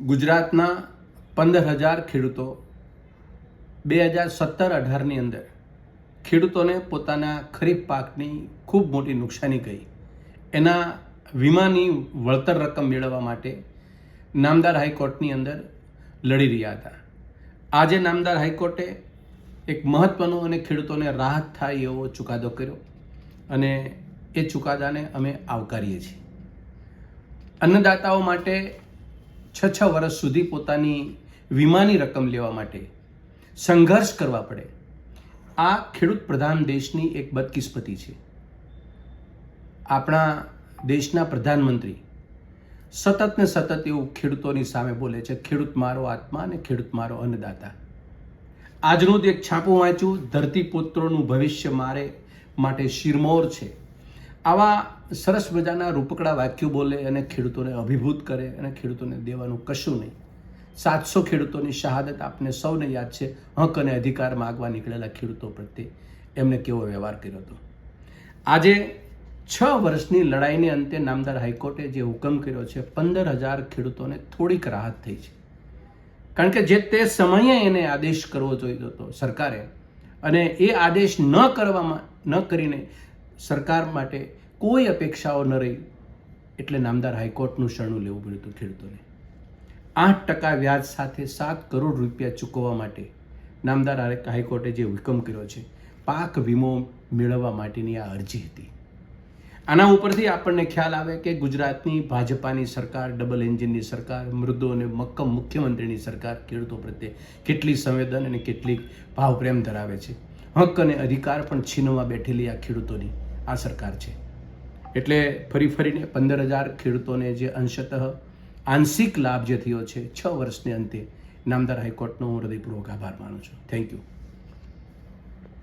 ગુજરાતના પંદર હજાર ખેડૂતો બે હજાર સત્તર અઢારની અંદર ખેડૂતોને પોતાના ખરીફ પાકની ખૂબ મોટી નુકસાની ગઈ એના વીમાની વળતર રકમ મેળવવા માટે નામદાર હાઈકોર્ટની અંદર લડી રહ્યા હતા. આજે નામદાર હાઈકોર્ટે એક મહત્ત્વનો અને ખેડૂતોને રાહત થાય એવો ચુકાદો કર્યો અને એ ચુકાદાને અમે આવકારીએ છીએ. અન્નદાતાઓ માટે છ છ વર્ષ સુધી પોતાની વીમાની રકમ લેવા માટે સંઘર્ષ કરવા પડે. આ ખેડૂત પ્રધાન દેશની એક બદકિસ્મતી છે. આપણા દેશના પ્રધાનમંત્રી સતત ને સતત એવું ખેડૂતોની સામે બોલે છે, ખેડૂત મારો આત્મા અને ખેડૂત મારો અન્નદાતા. આજનું જ એક છાપું વાંચ્યું ધરતીપુત્રોનું ભવિષ્ય મારે માટે શિરમોર છે. આવા સરસ મજાના રૂપકડા વાક્યો બોલે અને ખેડૂતોને અભિભૂત કરે અને ખેડૂતોને દેવાનું કશું નહીં. સાતસો ખેડૂતોની શહાદત આપને સૌને યાદ છે. હક અને અધિકાર માગવા નીકળેલા ખેડૂતો પ્રત્યે એમને કેવો વ્યવહાર કર્યો હતો? આજે છ વર્ષની લડાઈને અંતે નામદાર હાઈકોર્ટે જે હુકમ કર્યો છે, પંદર હજાર ખેડૂતોને થોડીક રાહત થઈ છે. કારણ કે જે તે સમયે એને આદેશ કરવો જોઈતો હતો સરકારે અને એ આદેશ ન કરવામાં, ન કરીને સરકાર માટે કોઈ અપેક્ષાઓ ન રહી એટલે નામદાર હાઈકોર્ટનું શરણું લેવું પડ્યું હતું ખેડૂતોને. આઠ ટકા વ્યાજ સાથે સાત કરોડ રૂપિયા ચૂકવવા માટે નામદાર હાઈ- હાઈકોર્ટે જે હુકમ કર્યો છે, પાક વીમો મેળવવા માટેની આ અરજી હતી. આના ઉપરથી આપણને ખ્યાલ આવે કે ગુજરાતની ભાજપાની સરકાર, ડબલ એન્જિનની સરકાર, મૃદુ અને મક્કમ મુખ્યમંત્રીની સરકાર ખેડૂતો પ્રત્યે કેટલી સંવેદન અને કેટલી ભાવપ્રેમ ધરાવે છે. હક અને અધિકાર પણ છીનવા બેઠેલી આ ખેડૂતોની આ સરકાર છે. એટલે ફરી ફરીને પંદર હજાર ખેડૂતોને જે અંશતઃ આંશિક લાભ જે થયો છે છ વર્ષને અંતે, નામદાર હાઈકોર્ટનો હું હૃદયપૂર્વક આભાર માનું છું. Thank you